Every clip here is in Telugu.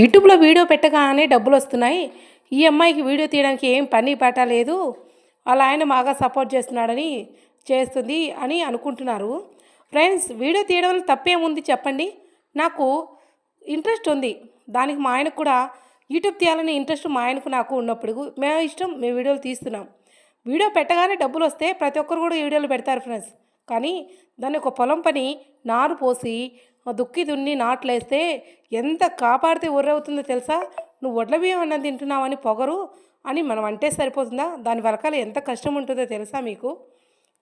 యూట్యూబ్లో వీడియో పెట్టగానే డబ్బులు వస్తున్నాయి. ఈ అమ్మాయికి వీడియో తీయడానికి ఏం పని పాట లేదు. వాళ్ళ ఆయన బాగా సపోర్ట్ చేస్తున్నాడని చేస్తుంది అని అనుకుంటున్నారు. ఫ్రెండ్స్ వీడియో తీయడం వల్ల తప్పేముంది చెప్పండి? నాకు ఇంట్రెస్ట్ ఉంది. దానికి మా ఆయనకు కూడా యూట్యూబ్ తీయాలనే ఇంట్రెస్ట్ మా ఆయనకు నాకు ఉన్నప్పుడు మేము ఇష్టం మేము వీడియోలు తీస్తున్నాం. వీడియో పెట్టగానే డబ్బులు వస్తే ప్రతి ఒక్కరు కూడా వీడియోలు పెడతారు ఫ్రెండ్స్. కానీ దాన్ని ఒక పొలం పని నారు పోసి దుక్కి దున్ని నాట్లేస్తే ఎంత కాపాడితే ఉర్రవుతుందో తెలుసా? నువ్వు వడ్ల బియ్యం అన్నం తింటున్నావని పొగరు అని మనం అంటే సరిపోతుందా? దాని వెనకాల ఎంత కష్టం ఉంటుందో తెలుసా మీకు?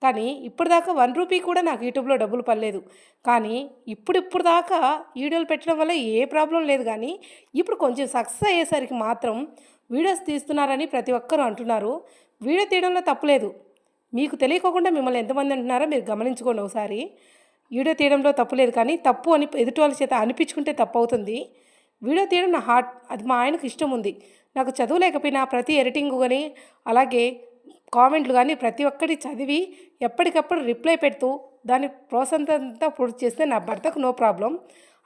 కానీ ఇప్పుడు దాకా వన్ రూపీ కూడా నాకు యూట్యూబ్లో డబ్బులు పడలేదు. కానీ ఇప్పుడు ఇప్పుడు దాకా వీడియోలు పెట్టడం వల్ల ఏ ప్రాబ్లం లేదు కానీ ఇప్పుడు కొంచెం సక్సెస్ అయ్యేసరికి మాత్రం వీడియోస్ తీస్తున్నారని ప్రతి ఒక్కరూ అంటున్నారు. వీడియో తీయడంలో తప్పులేదు మీకు తెలియకోకుండా మిమ్మల్ని ఎంతమంది అంటున్నారో మీరు గమనించుకోండి ఒకసారి. వీడియో తీయడంలో తప్పు లేదు కానీ తప్పు అని ఎదుటి వాళ్ళ చేత అనిపించుకుంటే తప్పు అవుతుంది. వీడియో తీయడం నా హార్ట్ అది మా ఆయనకు ఇష్టం ఉంది. నాకు చదువు లేకపోయినా ప్రతి ఎడిటింగ్ కానీ అలాగే కామెంట్లు కానీ ప్రతి ఒక్కటి చదివి ఎప్పటికప్పుడు రిప్లై పెడుతూ దాని ప్రోసెస్ అంతా పూర్తి చేస్తే నా భర్తకు నో ప్రాబ్లం.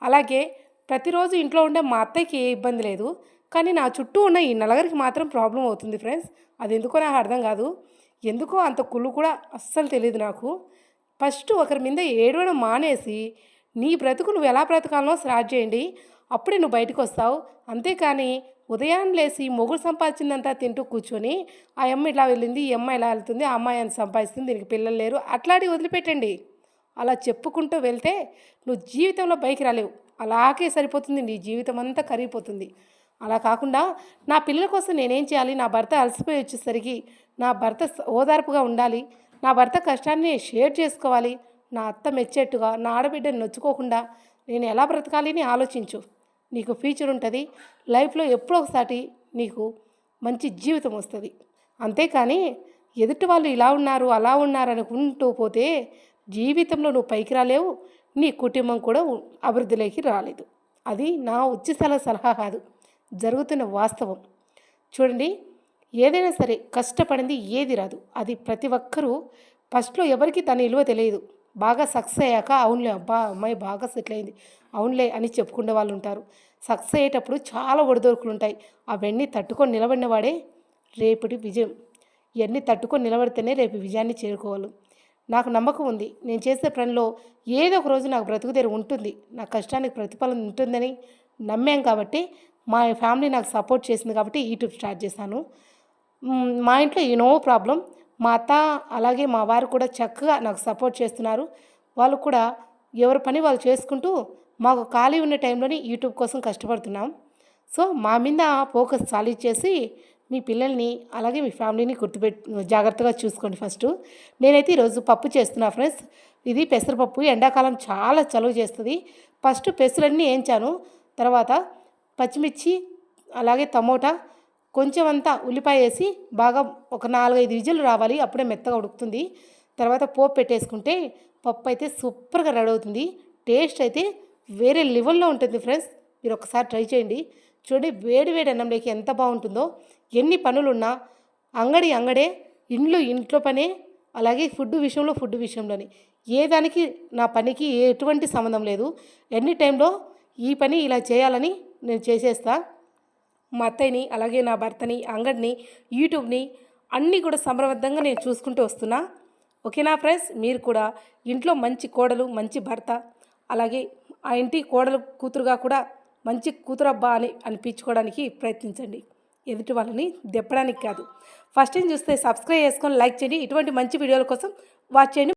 అలాగే ప్రతిరోజు ఇంట్లో ఉండే మా అత్తయ్యకి ఏ ఇబ్బంది లేదు. కానీ నా చుట్టూ ఉన్న ఈ నలుగురికి మాత్రం ప్రాబ్లం అవుతుంది ఫ్రెండ్స్. అది ఎందుకో నాకు అర్థం కాదు. ఎందుకో అంత కుళ్ళు కూడా అస్సలు తెలియదు నాకు. ఫస్ట్ ఒకరి మీద ఏడవడం మానేసి నీ బ్రతుకు నువ్వు ఎలా బ్రతకాలనో స్టార్ట్ చేయండి. అప్పుడే నువ్వు బయటకు వస్తావు అంతేకాని ఉదయాన్నే లేచి మొగుడు సంపాదించిందంతా తింటూ కూర్చొని ఆ అమ్మ ఇలా వెళ్ళింది ఈ అమ్మాయి ఇలా వెళ్తుంది ఆ అమ్మాయి అని సంపాదిస్తుంది దీనికి పిల్లలు లేరు. అట్లాంటి వదిలిపెట్టండి. అలా చెప్పుకుంటూ వెళ్తే నువ్వు జీవితంలో బయటికి రాలేవు. అలాగే సరిపోతుంది. నీ జీవితం అంతా కరిగిపోతుంది. అలా కాకుండా నా పిల్లల కోసం నేనేం చేయాలి? నా భర్త అలసిపోయి వచ్చేసరికి నా భర్త ఓదార్పుగా ఉండాలి. నా భర్త కష్టాన్ని షేర్ చేసుకోవాలి. నా అత్త మెచ్చేట్టుగా నా ఆడబిడ్డని నొచ్చుకోకుండా నేను ఎలా బ్రతకాలి అని ఆలోచించు. నీకు ఫ్యూచర్ ఉంటుంది. లైఫ్లో ఎప్పుడో ఒకసారి నీకు మంచి జీవితం వస్తుంది. అంతేకాని ఎదుటి వాళ్ళు ఇలా ఉన్నారు అలా ఉన్నారు అనుకుంటూ పోతే జీవితంలో నువ్వు పైకి రాలేవు. నీ కుటుంబం కూడా అభివృద్ధిలోకి రాలేదు. అది నా ఉచితల సలహా కాదు. జరుగుతున్న వాస్తవం. చూడండి ఏదైనా సరే కష్టపడింది ఏది రాదు. అది ప్రతి ఒక్కరూ ఫస్ట్లో ఎవరికి తన విలువ తెలియదు. బాగా సక్సెస్ అయ్యాక అవునులే అబ్బా అమ్మాయి బాగా సెటిల్ అయింది. అవునులే అని చెప్పుకునే వాళ్ళు ఉంటారు. సక్సెస్ అయ్యేటప్పుడు చాలా ఒడిదొరుకులు ఉంటాయి. అవన్నీ తట్టుకొని నిలబడిన వాడే రేపటి విజయం. ఇవన్నీ తట్టుకొని నిలబడితేనే రేపు విజయాన్ని చేరుకోవాలి. నాకు నమ్మకం ఉంది. నేను చేసే పనిలో ఏదో ఒక రోజు నాకు బ్రతుకు ఉంటుంది. నా కష్టానికి ప్రతిఫలం ఉంటుందని నమ్మాం కాబట్టి మా ఫ్యామిలీ నాకు సపోర్ట్ చేసింది కాబట్టి యూట్యూబ్ స్టార్ట్ చేశాను. మా ఇంట్లో ఈ నో ప్రాబ్లం. మా అత్త అలాగే మా వారు కూడా చక్కగా నాకు సపోర్ట్ చేస్తున్నారు. వాళ్ళు కూడా ఎవరి పని వాళ్ళు చేసుకుంటూ మాకు ఖాళీ ఉన్న టైంలోనే యూట్యూబ్ కోసం కష్టపడుతున్నాం. సో మా మీద ఫోకస్ చాలీ చేసి మీ పిల్లల్ని అలాగే మీ ఫ్యామిలీని గుర్తుపెట్ జాగ్రత్తగా చూసుకోండి ఫస్ట్. నేనైతే ఈరోజు పప్పు చేస్తున్నా ఫ్రెండ్స్. ఇది పెసరపప్పు. ఎండాకాలం చాలా చలువ చేస్తుంది. ఫస్ట్ పెసరన్నీ వేయించాను. తర్వాత పచ్చిమిర్చి అలాగే టమోటా కొంచెం అంతా ఉల్లిపాయ వేసి బాగా ఒక నాలుగైదు విజులు రావాలి. అప్పుడే మెత్తగా ఉడుకుతుంది. తర్వాత పోపు పెట్టేసుకుంటే పప్పు అయితే సూపర్గా రెడీ అవుతుంది. టేస్ట్ అయితే వేరే లెవెల్లో ఉంటుంది ఫ్రెండ్స్. మీరు ఒకసారి ట్రై చేయండి. చూడండి వేడి వేడి అన్నంలోకి ఎంత బాగుంటుందో. ఎన్ని పనులున్నా అంగడి అంగడే ఇంట్లో ఇంట్లో పనే అలాగే ఫుడ్ విషయంలో ఫుడ్ విషయంలోని. ఏ దానికి నా పనికి ఎటువంటి సంబంధం లేదు. ఎన్ని టైంలో ఈ పని ఇలా చేయాలని నేను చేసేస్తాను మా అత్తయ్యని అలాగే నా భర్తని అంగడిని యూట్యూబ్ని అన్నీ కూడా సమరబద్ధంగా నేను చూసుకుంటూ వస్తున్నా. ఓకేనా ఫ్రెండ్స్? మీరు కూడా ఇంట్లో మంచి కోడలు మంచి భర్త అలాగే ఆ ఇంటి కోడలు కూతురుగా కూడా మంచి కూతురబ్బా అని అనిపించుకోవడానికి ప్రయత్నించండి. ఎదుటి వాళ్ళని దెప్పడానికి కాదు. ఫస్ట్ టైం చూస్తే సబ్స్క్రైబ్ చేసుకొని లైక్ చేయండి. ఇటువంటి మంచి వీడియోల కోసం వాచ్ చేయండి.